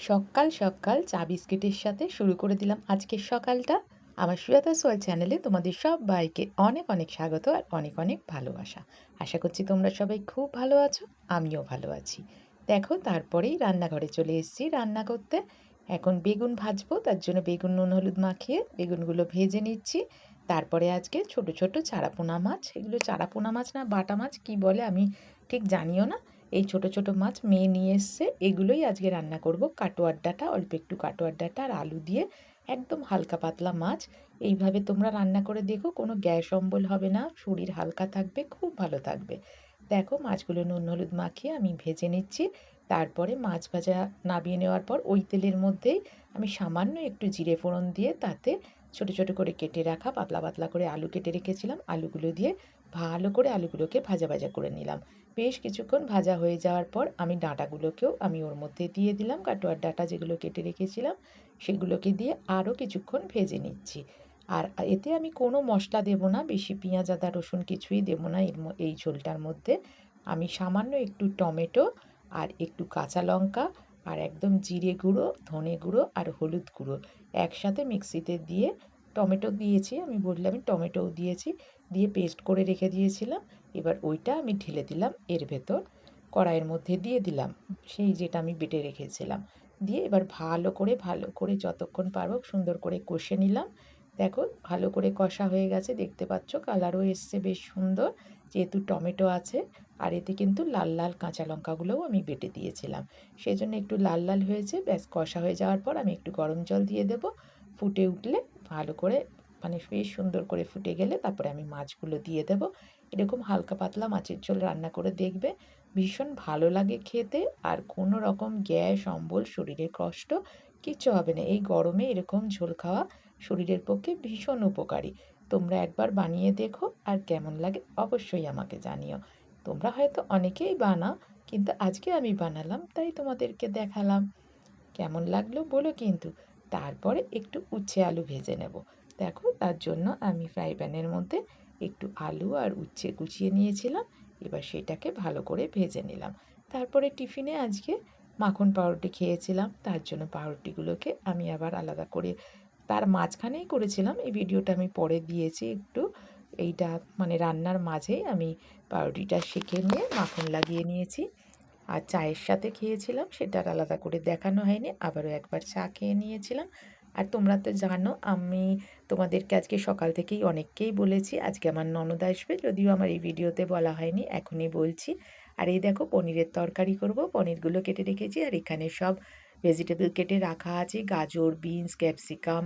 সকাল সকাল চা বিস্কিটের সাথে শুরু করে দিলাম আজকের সকালটা। আমার সুয়াতা সোয়াল চ্যানেলে তোমাদের সবাইকে অনেক অনেক স্বাগত আর অনেক অনেক ভালোবাসা। আশা করছি তোমরা সবাই খুব ভালো আছো, আমিও ভালো আছি। দেখো, তারপরেই রান্নাঘরে চলে এসেছি রান্না করতে। এখন বেগুন ভাজবো, তার জন্য বেগুন, নুন, হলুদ মাখিয়ে বেগুনগুলো ভেজে নিচ্ছি। তারপরে আজকে ছোট ছোট চারাপোনা মাছ। এগুলো চারাপোনা মাছ না, বাটা মাছ, কি বলে আমি ঠিক জানিও না। এই ছোট ছোট মাছ মেয়ে নিয়ে এসছে। এগুলোই আজকে রান্না করব। কাটোয়ার ডাঁটা অল্প একটু কাটোয়ার ডাঁটা আর আলু দিয়ে একদম হালকা পাতলা মাছ। এইভাবে তোমরা রান্না করে দেখো, কোনো গ্যাস অম্বল হবে না, শরীর হালকা থাকবে, খুব ভালো থাকবে। দেখো মাছগুলো নুন হলুদ মাখিয়ে আমি ভেজে নিচ্ছি। তারপরে মাছ ভাজা নাবিয়ে নেওয়ার পর ওই তেলের মধ্যেই আমি সামান্য একটু জিরে ফোড়ন দিয়ে তাতে ছোট ছোট করে কেটে রাখা, পাতলা পাতলা করে আলু কেটে রেখেছিলাম। আলুগুলো দিয়ে ভালো করে আলুগুলোকে ভাজা ভাজা করে নিলাম। বেশ কিছুক্ষণ ভাজা হয়ে যাওয়ার পর আমি ডাঁটাগুলোকেও আমি ওর মধ্যে দিয়ে দিলাম। কাটোয়ার ডাঁটা যেগুলো কেটে রেখেছিলাম, সেগুলোকে দিয়ে আরও কিছুক্ষণ ভেজে নিচ্ছি। আর এতে আমি কোনো মশলা দেবো না, বেশি পেঁয়াজ, আদা, রসুন কিছুই দেবো না। এর এই ঝোলটার মধ্যে আমি সামান্য একটু টমেটো আর একটু কাঁচা লঙ্কা আর একদম জিরে গুঁড়ো, ধনে গুঁড়ো আর হলুদ গুঁড়ো একসাথে মিক্সিতে দিয়ে টমেটো দিয়েছি, আমি বললাম টমেটোও দিয়েছি, দিয়ে পেস্ট করে রেখে দিয়েছিলাম, এবার ওইটা আমি ঢেলে দিলাম এর ভেতর, কড়াইয়ের মধ্যে দিয়ে দিলাম, সেই যেটা আমি বেটে রেখেছিলাম, দিয়ে এবার ভালো করে ভালো করে যতক্ষণ পারব সুন্দর করে কষে নিলাম, দেখো ভালো করে কষা হয়ে গেছে, দেখতে পাচ্ছ কালারও এসছে বেশ সুন্দর, যেহেতু টমেটো আছে, আর এতে কিন্তু লাল লাল কাঁচা লঙ্কাগুলোও আমি বেটে দিয়েছিলাম সেই জন্য একটু লাল লাল হয়েছে, ব্যাস কষা হয়ে যাওয়ার পর আমি একটু গরম জল দিয়ে দেবো, ফুটে উঠলে ভালো করে মানে বেশ সুন্দর করে ফুটে গেলে তারপরে আমি মাছগুলো দিয়ে দেবো। এরকম হালকা পাতলা মাছের ঝোল রান্না করে দেখবে, ভীষণ ভালো লাগে খেতে আর কোনো রকম গ্যাস, অম্বল, শরীরের কষ্ট কিচ্ছু হবে না। এই গরমে এরকম ঝোল খাওয়া শরীরের পক্ষে ভীষণ উপকারী। তোমরা একবার বানিয়ে দেখো আর কেমন লাগে অবশ্যই আমাকে জানিও। তোমরা হয়তো অনেকেই বানাও, কিন্তু আজকে আমি বানালাম, তাই তোমাদেরকে দেখালাম। কেমন লাগল বলো কিন্তু। তারপরে একটু উচ্ছে আলু ভেজে নেব। দেখো, তার জন্য আমি ফ্রাই প্যানের মধ্যে একটু আলু আর উচ্ছে কুচিয়ে নিয়েছিলাম, এবার সেটাকে ভালো করে ভেজে নিলাম। তারপরে টিফিনে আজকে মাখন পাউরুটি খেয়েছিলাম, তার জন্য পাউরুটিগুলোকে আমি আবার আলাদা করে তার মাঝখানেই করেছিলাম। এই ভিডিওটা আমি পরে দিয়েছি একটু। এইটা মানে রান্নার মাঝেই আমি পাউরুটিটা শিখে নিয়ে মাখন লাগিয়ে নিয়েছি। আর চায়ের সাথে খেয়েছিলাম সেটা আলাদা করে দেখানো হয়নি, আবারও একবার চা খেয়ে নিয়েছিলাম। আর তোমরা তো জানো, আমি তোমাদেরকে আজকে সকাল থেকেই অনেককেই বলেছি, আজকে আমার ননদ আসবে, যদিও আমার এই ভিডিওতে বলা হয়নি, এখনই বলছি। আর এই দেখো, পনিরের তরকারি করব, পনিরগুলো কেটে রেখেছি, আর এখানে সব ভেজিটেবল কেটে রাখা আছে, গাজর বিনস ক্যাপসিকাম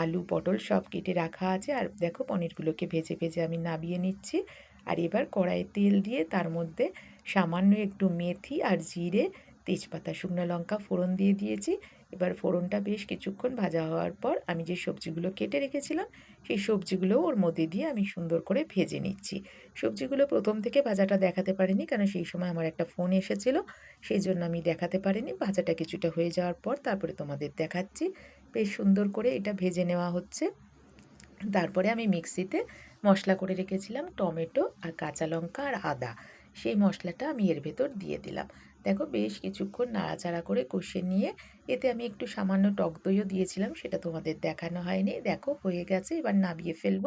আলু, পটল সব কেটে রাখা আছে। আর দেখো, পনিরগুলোকে ভেজে ভেজে আমি নাবিয়ে নিচ্ছি। আর এবার কড়াইয়ে তেল দিয়ে তার মধ্যে সামান্য একটু মেথি আর জিরে, তেজপাতা, শুকনো লঙ্কা ফোড়ন দিয়ে দিয়েছি। এবার ফোড়নটা বেশ কিছুক্ষণ ভাজা হওয়ার পর আমি যে সবজিগুলো কেটে রেখেছিলাম, সেই সবজিগুলো ওর মধ্যে দিয়ে আমি সুন্দর করে ভেজে নিচ্ছি। সবজিগুলো প্রথম থেকে ভাজাটা দেখাতে পারিনি, কারণ সেই সময় আমার একটা ফোন এসেছিল, সেই জন্য আমি দেখাতে পারিনি। ভাজাটা কিছুটা হয়ে যাওয়ার পর তারপরে তোমাদের দেখাচ্ছি। বেশ সুন্দর করে এটা ভেজে নেওয়া হচ্ছে। তারপরে আমি মিক্সিতে মশলা করে রেখেছিলাম টমেটো আর কাঁচা লঙ্কা আর আদা। সেই মশলাটা আমি এর ভেতর দিয়ে দিলাম। দেখো বেশ কিছুক্ষণ নাড়াচাড়া করে কষে নিয়ে এতে আমি একটু সামান্য টক দইও দিয়েছিলাম, সেটা তোমাদের দেখানো হয়নি। দেখো হয়ে গেছে, এবার নাবিয়ে ফেলব।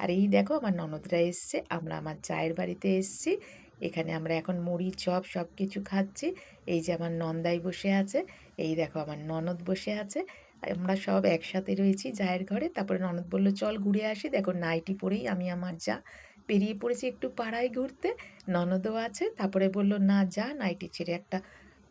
আর এই দেখো আমার ননদরা এসছে, আমরা আমার চায়ের বাড়িতে এসছি। এখানে আমরা এখন মুড়ি, চপ সব কিছু খাচ্ছি। এই যে আমার নন্দাই বসে আছে, এই দেখো আমার ননদ বসে আছে। আমরা সব একসাথে রয়েছি জায়ের ঘরে। তারপরে ননদ বলল, চল ঘুরে আসি। দেখো নাইটি পরেই আমি আমার যা পেরিয়ে পড়েছি একটু পাড়ায় ঘুরতে। ননদও আছে। তারপরে বলল, না, যা নাইটি ছেড়ে একটা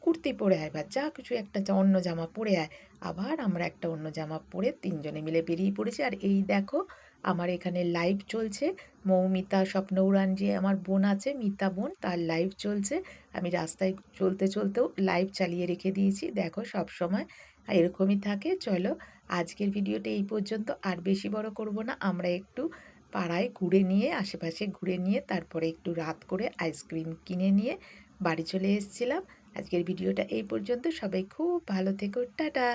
কুর্তি পরে আয় বা যা কিছু একটা অন্য জামা পরে আয়। আবার আমরা একটা অন্য জামা পরে তিনজনে মিলে বেরিয়ে পড়েছি। আর এই দেখো আমার এখানে লাইভ চলছে। মৌমিতা স্বপ্নৌরান যে আমার বোন আছে, মিতা বোন, তার লাইভ চলছে। আমি রাস্তায় চলতে চলতেও লাইভ চালিয়ে রেখে দিয়েছি। দেখো সব সময় এরকমই থাকে। চলো আজকের ভিডিওটা এই পর্যন্ত। আর বেশি বড় করব না। আমরা একটু পাড়ায় ঘুরে নিয়ে, আশেপাশে ঘুরে নিয়ে, তারপরে একটু রাত করে আইসক্রিম কিনে নিয়ে বাড়ি চলে এসেছিলাম। আজকের ভিডিওটা এই পর্যন্ত। সবাই খুব ভালো থেকো। টাটা!